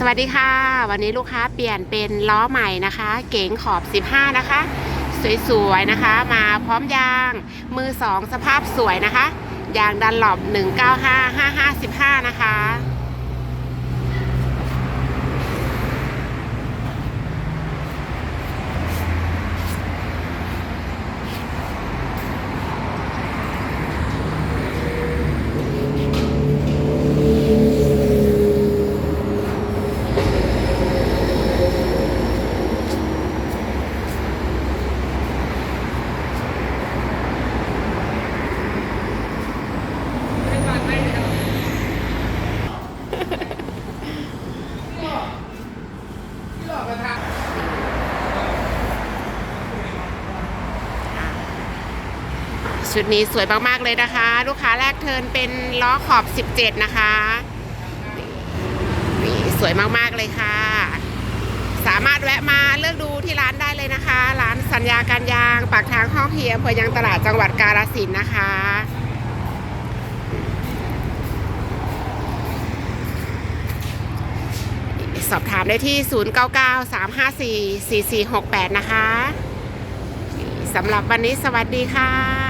สวัสดีค่ะ วันนี้ลูกค้าเปลี่ยนเป็นล้อใหม่นะคะ เก๋งขอบ 15 นะคะ สวยๆนะคะ มาพร้อมยาง มือ2สภาพสวยนะคะยางดันหลบ 1955515นะคะ ชุดนี้สวยมากๆเลยนะคะ ลูกค้าแรกเทินเป็นล้อขอบ 17 นะคะนี่สวยมากๆเลยค่ะ สามารถแวะมาเลือกดูที่ร้านได้เลยนะคะ ร้านสัญญาการยางปากทางห้องเฮียอำเภอยางตลาดจังหวัดกาฬสินธุ์นะคะสอบถามได้ที่ 0993544468 นะคะ สำหรับวันนี้สวัสดีค่ะ